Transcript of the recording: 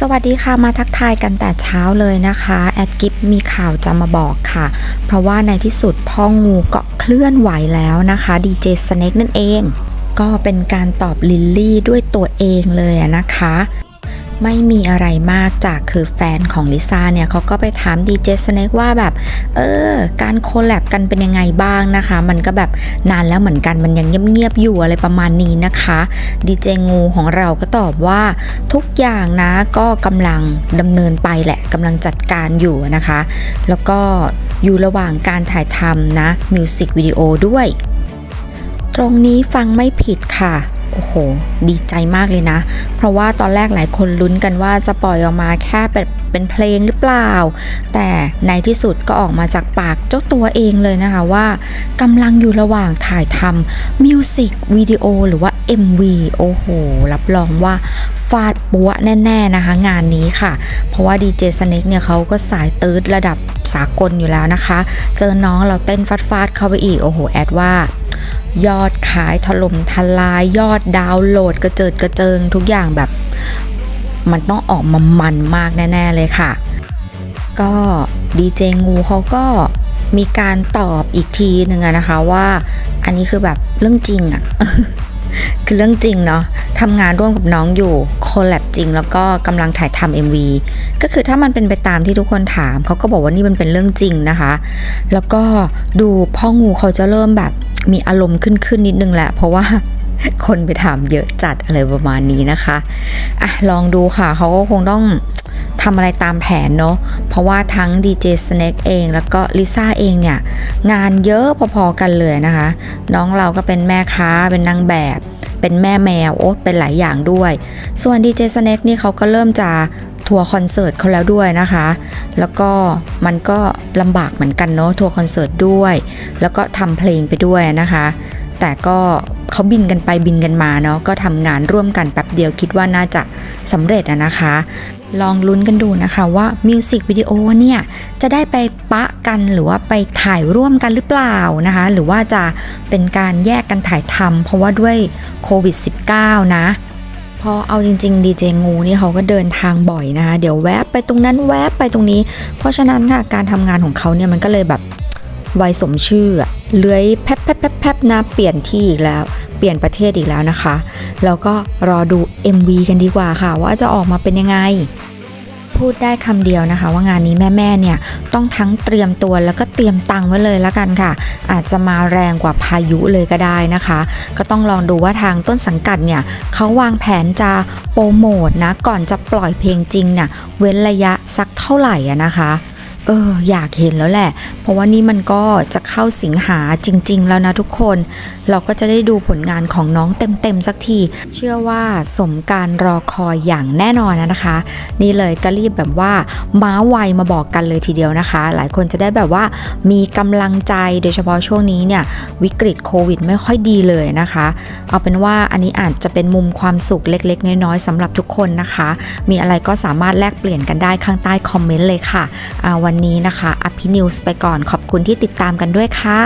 สวัสดีค่ะมาทักทายกันแต่เช้าเลยนะคะแอดกิฟมีข่าวจะมาบอกค่ะ เพราะว่าในที่สุดพ่องูก็เคลื่อนไหวแล้วนะคะดีเจสเน็กนั่นเอง ก็เป็นการตอบลิลลี่ด้วยตัวเองเลยนะคะ ไม่มีอะไรมากจากคือแฟนของลิซ่าเนี่ยเขาก็ไปถามดีเจสเน็กว่าแบบ เออ การโคแลบกันเป็นยังไงบ้างนะคะ มันก็แบบนานแล้วเหมือนกันมันยังเงียบๆอยู่อะไรประมาณนี้นะคะดีเจงูของเราก็ตอบว่าทุกอย่างนะก็กำลังดำเนินไปแหละกำลังจัดการอยู่นะคะ แล้วก็อยู่ระหว่างการถ่ายทำนะมิวสิกวิดีโอด้วย ตรงนี้ฟังไม่ผิดค่ะ โอ้โห ดีใจมากเลยนะ เพราะว่าตอนแรกหลายคนลุ้นกันว่าจะปล่อยออกมาแค่เป็นเพลงหรือเปล่า แต่ในที่สุดก็ออกมาจากปากเจ้าตัวเองเลยนะคะว่ากำลังอยู่ระหว่างถ่ายทำมิวสิกวิดีโอหรือว่า MV โอ้โห รับรองว่าฟาดปัวแน่ ๆ นะคะ งานนี้ค่ะ เพราะว่าดีเจสเน็กเนี่ยเขาก็สายตืดระดับสากลอยู่แล้วนะคะ เจอน้องเราเต้นฟาดๆเข้าไปอีก โอ้โห แอดว่า ยอดขายถล่มทลายยอดดาวน์โหลดกระเจิดกระเจิงทุกอย่างแบบ มันต้องออกมามันมากแน่ ๆ เลยค่ะ ก็ดีเจงูเขาก็มีการตอบอีกทีหนึ่งนะคะว่าอันนี้คือแบบเรื่องจริงอะคือเรื่องจริงเนาะทำงานร่วมกับน้องอยู่โคแลบจริง แล้วก็กำลังถ่ายทำ MV ก็คือถ้ามันเป็นไปตามที่ทุกคนถาม เขาก็บอกว่านี่มันเป็นเรื่องจริงนะคะ แล้วก็ดูพ่องูเขาจะเริ่มแบบ มีอารมณ์ขึ้นขึ้นนิดนึงแหละ เพราะว่าคนไปถามเยอะจัดอะไรประมาณนี้นะคะอะลองดูค่ะเขาก็คงต้องทำอะไรตามแผนเนาะเพราะว่าทั้ง DJ Snake เองแล้วก็ลิซ่าเองเนี่ย งานเยอะพอๆกันเลยนะคะ น้องเราก็เป็นแม่ค้าเป็นนางแบบ เป็นแม่แมว โอ้เป็นหลายอย่างด้วย ส่วน DJ Snake นี่เขาก็เริ่มจะ ทัวร์คอนเสิร์ตเขาแล้วด้วยนะคะ แล้วก็มันก็ลำบากเหมือนกันเนาะทัวร์คอนเสิร์ตด้วย แล้วก็ทำเพลงไปด้วยนะคะ แต่ก็เขาบินกันไปบินกันมาเนาะก็ทำงานร่วมกันแป๊บเดียวคิดว่าน่าจะสำเร็จอะนะคะ ลองลุ้นกันดูนะคะว่ามิวสิกวิดีโอเนี่ยจะได้ไปปะกันหรือว่าไปถ่ายร่วมกันหรือเปล่านะคะ หรือว่าจะเป็นการแยกกันถ่ายทำเพราะว่าด้วยโควิด -19 นะ พอเอาจริงๆดีเจงูนี่เขาก็เดินทางบ่อยนะคะเดี๋ยวแวบไปตรงนั้นแวบไปตรงนี้ เพราะฉะนั้นค่ะการทำงานของเขาเนี่ยมันก็เลยแบบไวสมชื่อเลื้อยแป๊บแป๊บแป๊บแป๊บนะเปลี่ยนที่อีกแล้ว เปลี่ยนประเทศอีกแล้วนะคะ แล้วก็รอดู MV กันดีกว่าค่ะ ว่าจะออกมาเป็นยังไง พูดได้คำเดียวนะคะ ว่างานนี้แม่ๆเนี่ยต้องทั้งเตรียมตัวแล้วก็เตรียมตังค์ไว้เลยละกันค่ะ อาจจะมาแรงกว่าพายุเลยก็ได้นะคะ ก็ต้องลองดูว่าทางต้นสังกัดเนี่ยเขาวางแผนจะโปรโมทนะก่อนจะปล่อยเพลงจริงเนี่ยเว้นระยะสักเท่าไหร่นะคะ เอออยากเห็นแล้วแหละ เพราะว่านี่มันก็จะเข้าสิงหาจริง ๆ แล้วนะทุกคน เราก็จะได้ดูผลงานของน้องเต็มๆสักที เชื่อว่าสมการรอคอยอย่างแน่นอนนะคะ นี่เลยก็รีบแบบว่าม้าไวมาบอกกันเลยทีเดียวนะคะ หลายคนจะได้แบบว่ามีกำลังใจโดยเฉพาะช่วงนี้เนี่ยวิกฤตโควิดไม่ค่อยดีเลยนะคะ เอาเป็นว่าอันนี้อาจจะเป็นมุมความสุขเล็ก ๆ น้อยๆสำหรับทุกคนนะคะ มีอะไรก็สามารถแลกเปลี่ยนกันได้ข้างใต้คอมเมนต์เลยค่ะอ่าวันนี้นะคะอภินิวส์ไปก่อนขอบคุณที่ติดตามกันด้วยค่ะ